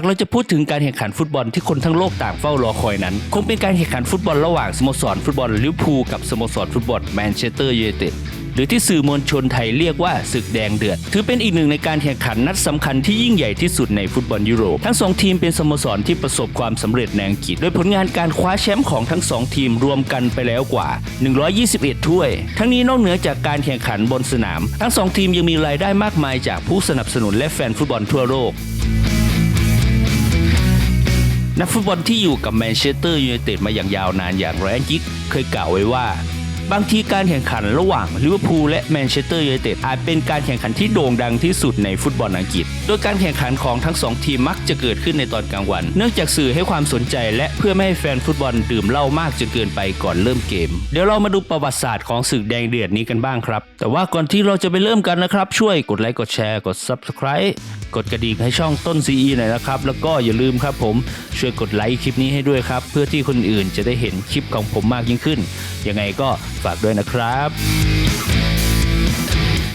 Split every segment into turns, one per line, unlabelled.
ากเราจะพูดถึงการแข่งขันฟุตบอลที่คนทั้งโลกต่างเฝ้ารอคอยนั้น คงเป็นการแข่งขันฟุตบอลระหว่างสโมสรฟุตบอลลิเวอร์พูลกับสโมสรฟุตบอลแมนเชสเตอร์ยูไนเต็ดหรือที่สื่อมวลชนไทยเรียกว่าศึกแดงเดือด ถือเป็นอีกหนึ่งในการแข่งขันนัดสำคัญที่ยิ่งใหญ่ที่สุดในฟุตบอลยุโรป ทั้งสองทีมเป็นสโมสรที่ประสบความสำเร็จในอังกฤษ โดยผลงานการคว้าแชมป์ของทั้งสองทีมรวมกันไปแล้วกว่า 121 ถ้วย ทั้งนี้นอกเหนือจากการแข่งขันบนสนาม ทั้งสองทีมยังมีรายได้มากมายจากผู้สนับสนุนและแฟนฟุตบอลทั่วโลก นักฟุตบอลที่อยู่กับแมนเชสเตอร์ยูไนเต็ดมาอย่างยาวนานอย่างแรนกิกเคยกล่าวไว้ว่า บางทีการแข่งขันระหว่างลิเวอร์พูลและแมนเชสเตอร์ยูไนเต็ดอาจเป็นการแข่งขันที่โด่งดังที่สุดในฟุตบอลอังกฤษ โดยการแข่งขันของทั้งสองทีมมักจะเกิดขึ้นในตอนกลางวัน เนื่องจากสื่อให้ความสนใจและเพื่อไม่ให้แฟนฟุตบอลดื่มเหล้ามากจนเกินไปก่อนเริ่มเกม เดี๋ยวเรามาดูประวัติศาสตร์ของศึกแดงเดือดนี้กันบ้างครับ แต่ว่าก่อนที่เราจะไปเริ่มกันนะครับ ช่วยกดไลค์กดแชร์กด Subscribe กดกระดิ่งให้ช่องต้น CE หน่อยนะครับ แล้วก็อย่าลืมครับผมช่วยกดไลค์คลิปนี้ให้ด้วยครับ เพื่อที่คนอื่นจะได้เห็นคลิปของผมมากยิ่งขึ้น ยังไงก็ฝากด้วยนะครับ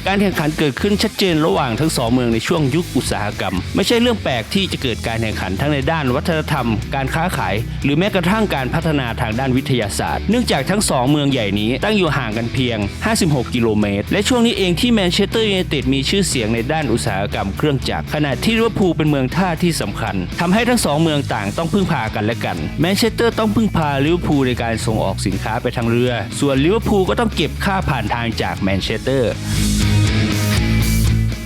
การแข่งขันเกิดขึ้นชัดเจนระหว่างทั้งสองเมืองในช่วงยุคอุตสาหกรรม ไม่ใช่เรื่องแปลกที่จะเกิดการแข่งขันทั้งในด้านวัฒนธรรม การค้าขาย หรือแม้กระทั่งการพัฒนาทางด้านวิทยาศาสตร์ เนื่องจากทั้งสองเมืองใหญ่นี้ตั้งอยู่ห่างกันเพียง 56 กิโลเมตร และช่วงนี้เองที่แมนเชสเตอร์ยูไนเต็ดมีชื่อเสียงในด้านอุตสาหกรรมเครื่องจักรขณะที่ลิเวอร์พูลเป็นเมืองท่าที่สำคัญทำให้ทั้งสองเมืองต่างต้องพึ่งพากันและกันแมนเชสเตอร์ต้องพึ่งพาลิเวอร์พูลในการส่งออกสินค้าไปทางเรือ ส่วนลิเวอร์พูลก็ต้องเก็บค่าผ่านทางจากแมนเชสเตอร์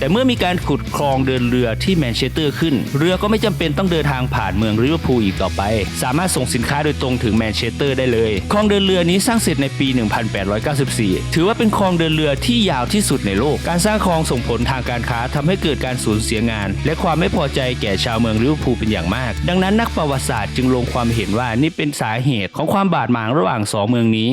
แต่เมื่อมีการขุดคลองเดินเรือที่แมนเชสเตอร์ขึ้น เรือก็ไม่จำเป็นต้องเดินทางผ่านเมืองลิเวอร์พูลอีกต่อไป สามารถส่งสินค้าโดยตรงถึงแมนเชสเตอร์ได้เลย คลองเดินเรือนี้สร้างเสร็จในปี 1894 ถือว่าเป็นคลองเดินเรือที่ยาวที่สุดในโลก การสร้างคลองส่งผลทางการค้าทำให้เกิดการสูญเสียงาน และความไม่พอใจแก่ชาวเมืองลิเวอร์พูลเป็นอย่างมาก ดังนั้นนักประวัติศาสตร์จึงลงความเห็นว่านี่เป็นสาเหตุของความบาดหมางระหว่างสองเมืองนี้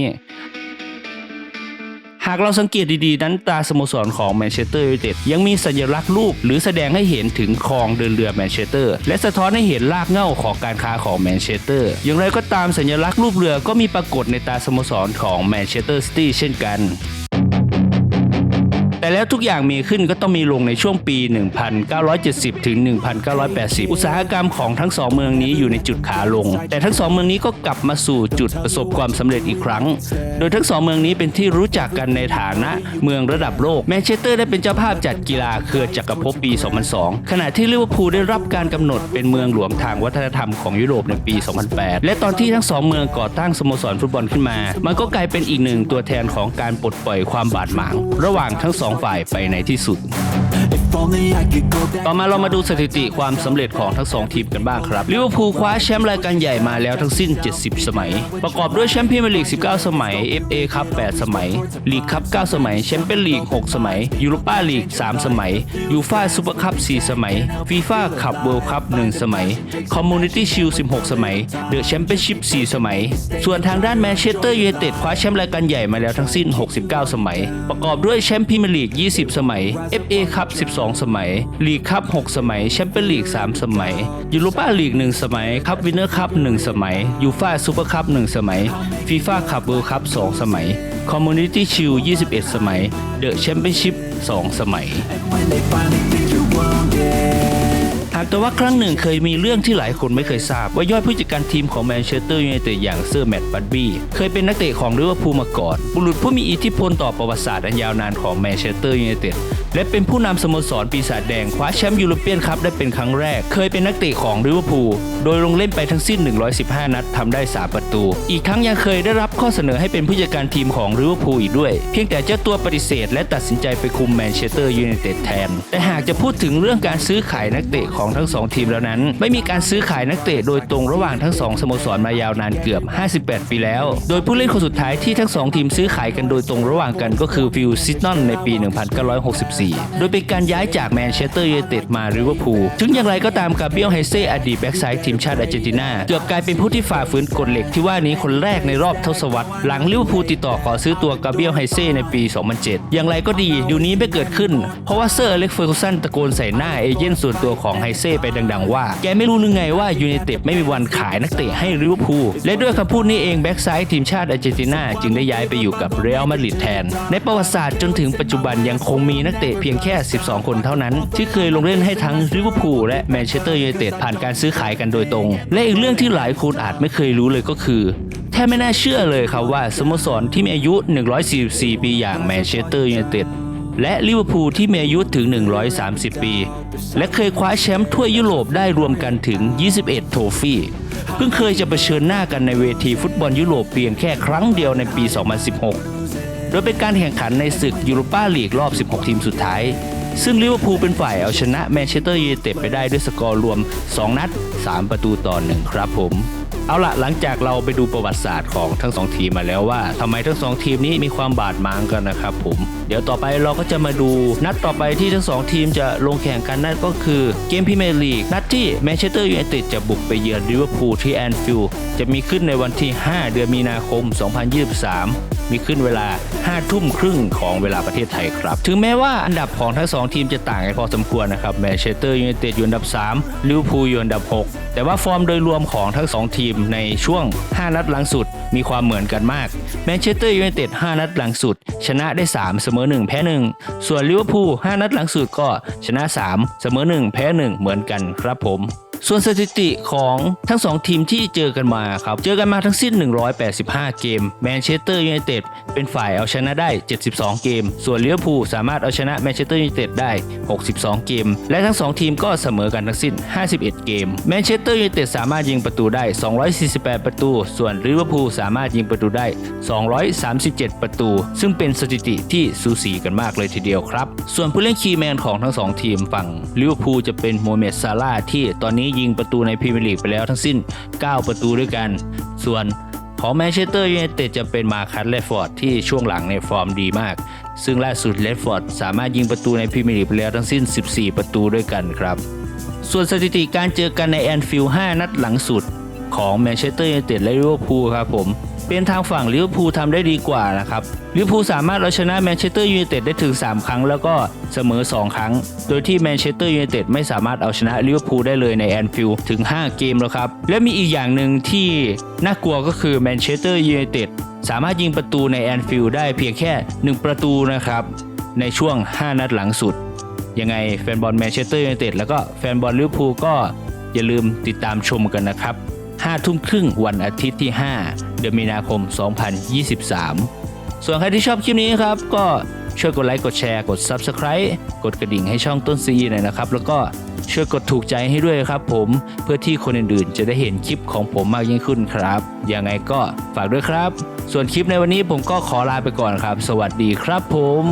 หากเราสังเกตดีๆ นั้นตาสโมสรของแมนเชสเตอร์ยูไนเต็ดยังมีสัญลักษณ์รูป หรือแสดงให้เห็นถึงคลองเดินเรือแมนเชสเตอร์ และสะท้อนให้เห็นรากเหง้าของการค้าของแมนเชสเตอร์ อย่างไรก็ตามสัญลักษณ์รูปเรือก็มีปรากฏในตาสโมสรของแมนเชสเตอร์ซิตี้เช่นกัน แต่แล้วทุกอย่างมีขึ้นก็ต้องมีลงในช่วงปี 1970 ถึง 1980 อุตสาหกรรมของทั้งสองเมืองนี้อยู่ในจุดขาลง แต่ทั้งสองเมืองนี้ก็กลับมาสู่จุดประสบความสำเร็จอีกครั้ง โดยทั้งสองเมืองนี้เป็นที่รู้จักกันในฐานะเมืองระดับโลก แมนเชสเตอร์ได้เป็นเจ้าภาพจัดกีฬาเครือจักรภพปี 2002 ขณะที่ลิเวอร์พูลได้รับการกำหนดเป็นเมืองหลวงทางวัฒนธรรมของยุโรปในปี 2008 และตอนที่ทั้งสองเมืองก่อตั้งสโมสรฟุตบอลขึ้นมา มันก็กลายเป็นอีกหนึ่งตัวแทนของการปลดปล่อยความบาดหมาง ระหว่างทั้งสองฝ่ายไปในที่สุด ต่อมาเรามาดูสถิติความสำเร็จของทั้งสองทีมกันบ้างครับลิเวอร์พูลคว้าแชมป์รายการใหญ่มาแล้วทั้งสิ้น 70 สมัย ประกอบด้วยแชมป์พรีเมียร์ลีก 19 สมัย FA คัพ 8 สมัย ลีกคัพ 9 สมัย แชมเปี้ยนลีก 6 สมัย ยูโรปาลีก 3 สมัย ยูฟ่าซูเปอร์คัพ 4 สมัย ฟีฟ่าคัพเวิลด์คัพ 1 สมัย คอมมูนิตี้ชิล 16 สมัย เดอะแชมเปี้ยนชิพ 4 สมัย ส่วนทางด้านแมนเชสเตอร์ยูไนเต็ดคว้าแชมป์รายการใหญ่มาแล้วทั้งสิ้น 69 สมัย ประกอบด้วยแชมป์พรีเมียร์ลีก 20 สมัย FA คัพ 12สมัย ลีกคัพ6สมัย แชมเปี้ยนลีก 3 สมัย ยูโรปาลีก 1 สมัย คัพวินเนอร์คัพ1สมัย ยูฟ่าซูเปอร์คัพ1สมัย ฟีฟ่าคัพเวิลด์คัพ2สมัย คอมมูนิตี้ชิล21 สมัย เดอะแชมเปี้ยนชิพ2สมัยหากแต่ว่าครั้งหนึ่งเคยมีเรื่องที่หลายคนไม่เคยทราบ ว่ายอดผู้จัดการทีมของแมนเชสเตอร์ยูไนเต็ดอย่างเซอร์แมตต์บัตบี้เคยเป็นนักเตะของลิเวอร์พูลมาก่อน บุรุษผู้มีอิทธิพลต่อประวัติศาสตร์อันยาวนานของแมนเชสเตอร์ยูไนเต็ดและเป็นผู้นำสโมสรปีศาจแดงคว้าแชมป์ยูโรเปียนคัพได้เป็นครั้งแรก เคยเป็นนักเตะของลิเวอร์พูลโดยลงเล่นไปทั้งสิ้น 115 นัดทำได้ 3 ประตู อีกทั้งยังเคยได้รับข้อเสนอให้เป็นผู้จัดการทีมของลิเวอร์พูลอีกด้วย เพียงแต่เจ้าตัวปฏิเสธ และตัดสินใจไปคุมแมนเชสเตอร์ยูไนเต็ดแทน แต่หากจะพูดถึงเรื่องการซื้อขายนักเตะของทั้งสองทีมแล้วนั้น ไม่มีการซื้อขายนักเตะโดยตรงระหว่างทั้งสองสโมสรมายาวนานเกือบ 58 ปีแล้ว โดยผู้เล่นคนสุดท้ายที่ทั้งสองทีมซื้อขายกันโดยตรงระหว่างกันก็คือฟิลซิตนอนในปี 1964โดยเป็นการย้ายจากแมนเชสเตอร์ยูไนเต็ดมาลิเวอร์พูล ถึงอย่างไรก็ตามกาเบียลไฮเซ่อดีตแบ็กไซด์ทีมชาติอาร์เจนตินาเกือบกลายเป็นผู้ที่ฝ่าฝืนกฎเหล็กที่ว่านี้คนแรกในรอบทศวรรษ หลังลิเวอร์พูลติดต่อขอซื้อตัวกาเบียลไฮเซ่ในปี 2007 อย่างไรก็ดีดีลนี้ไม่เกิดขึ้น เพราะว่าเซอร์อเล็กเฟอร์กูสันตะโกนใส่หน้าเอเย่นส่วนตัวของไฮเซ่ไปดังๆว่า แกไม่รู้นึงไงว่ายูไนเต็ดไม่มีวันขายนักเตะให้ลิเวอร์พูลและด้วยคำพูดนี้เองแบ็กไซด์ทีมชาติอาร์เจนตินาจึงได้ย้ายไปอยู่กับเรอัลมาดริดแทน ในประวัติศาสตร์จนถึงปัจจุบันยังคงมีนักเตะะเพียงแค่ 12 คนเท่านั้น ที่เคยลงเล่นให้ทั้งลิเวอร์พูลและแมนเชสเตอร์ยูไนเต็ดผ่านการซื้อขายกันโดยตรง และอีกเรื่องที่หลายคนอาจไม่เคยรู้เลยก็คือแทบไม่น่าเชื่อเลยครับว่าสโมสรที่มีอายุ 144 ปีอย่างแมนเชสเตอร์ยูไนเต็ดและลิเวอร์พูลที่มีอายุถึง 130 ปี และเคยคว้าแชมป์ถ้วยยุโรปได้รวมกันถึง 21 โทฟี่ เพิ่งเคยจะเผชิญหน้ากันในเวทีฟุตบอลยุโรปเพียงแค่ครั้งเดียวในปี 2016 โดยเป็นการแข่งขันในศึกยูโรปาลีกรอบ 16 ทีมสุดท้าย ซึ่งลิเวอร์พูลเป็นฝ่ายเอาชนะแมนเชสเตอร์ยูไนเต็ดไปได้ด้วยสกอร์รวม 2 นัด 3 ประตูต่อ1ครับผม เอาละหลังจากเราไปดูประวัติศาสตร์ของทั้งสองทีมมาแล้วว่าทำไมทั้งสองทีมนี้มีความบาดหมางกันนะครับผม เดี๋ยวต่อไปเราก็จะมาดูนัดต่อไปที่ทั้งสองทีมจะลงแข่งกันนั่นก็คือเกมพรีเมียร์ลีกนัดที่แมนเชสเตอร์ยูไนเต็ดจะบุกไปเยือนลิเวอร์พูลที่แอนฟิลด์จะมีขึ้นในวันที่ 5 เดือนมีนาคม 2023มีขึ้นเวลา 5 ทุ่มครึ่งของเวลาประเทศไทยครับ ถึงแม้ว่าอันดับของทั้งสองทีมจะต่างกันพอสมควรนะครับ แมนเชสเตอร์ยูไนเต็ดอยู่อันดับ 3 ลิเวอร์พูลอยู่อันดับ 6 แต่ว่าฟอร์มโดยรวมของทั้ง 2 ทีมในช่วง 5 นัดหลังสุดมีความเหมือนกันมาก แมนเชสเตอร์ยูไนเต็ด 5 นัดหลังสุด ชนะได้ 3 เสมอ 1 แพ้ 1 ส่วนลิเวอร์พูล5นัดหลังสุดก็ชนะ 3 เสมอ 1 แพ้ 1 เหมือนกันครับผม ส่วนสถิติของทั้ง 2 ทีมที่เจอกันมาครับ เจอกันมาทั้งสิ้น 185 เกม แมนเชสเตอร์ยูไนเต็ดเป็นฝ่ายเอาชนะได้ 72 เกม ส่วนลิเวอร์พูลสามารถเอาชนะแมนเชสเตอร์ยูไนเต็ดได้ 62 เกม และทั้ง 2 ทีมก็เสมอกันทั้งสิ้น 51 เกม แมนเชสเตอร์ยูไนเต็ดสามารถยิงประตูได้ 248 ประตู ส่วนลิเวอร์พูลสามารถยิงประตูได้ 237 ประตู ซึ่งเป็นสถิติที่สูสีกันมากเลยทีเดียวครับ ส่วนผู้เล่นคีย์แมนของทั้งสองทีมฝั่งลิเวอร์พูลจะเป็นโมเมดซาร่าที่ตอนนี้ยิงประตูในพรีเมียร์ลีกไปแล้วทั้งสิ้น 9 ประตูด้วยกัน ส่วนของแมนเชสเตอร์ยูไนเต็ดจะเป็นมาคัสเลฟอร์ดที่ช่วงหลังในฟอร์มดีมาก ซึ่งล่าสุดเลฟอร์ดสามารถยิงประตูในพรีเมียร์ลีกไปแล้วทั้งสิ้น 14 ประตูด้วยกันครับ ส่วนสถิติการเจอกันในแอนฟิลด์5นัดหลังสุด ของแมนเชสเตอร์ยูไนเต็ดและลิเวอร์พูลครับผม เป็นทางฝั่งลิเวอร์พูลทำได้ดีกว่านะครับลิเวอร์พูลสามารถเอาชนะแมนเชสเตอร์ยูไนเต็ดได้ถึง 3 ครั้ง แล้วก็เสมอ 2 ครั้ง โดยที่แมนเชสเตอร์ยูไนเต็ดไม่สามารถเอาชนะลิเวอร์พูลได้เลยในแอนฟิลด์ถึง 5 เกมแล้วครับ และมีอีกอย่างหนึ่งที่น่ากลัวก็คือแมนเชสเตอร์ยูไนเต็ดสามารถยิงประตูในแอนฟิลด์ได้เพียงแค่ 1 ประตูนะครับในช่วง 5 นัดหลังสุด ยังไงแฟนบอลแมนเชสเตอร์ยูไนเต็ดแล้วก็แฟนบอลลิเวอร์พูลก็อย่าลืมติดตามชมกันนะครับ 5 ทุ่มครึ่งวันอาทิตย์ที่ 5 เดือนมีนาคม 2023 ส่วนใครที่ชอบคลิปนี้ครับ ก็ช่วยกดไลค์กดแชร์กด Subscribe กดกระดิ่งให้ช่องต้นซีหน่อยนะครับ แล้วก็ช่วยกดถูกใจให้ด้วยครับผมเพื่อที่คนอื่นๆ จะได้เห็นคลิปของผมมากยิ่งขึ้นครับยังไงก็ฝากด้วยครับ ส่วนคลิปในวันนี้ผมก็ขอลาไปก่อนครับ สวัสดีครับผม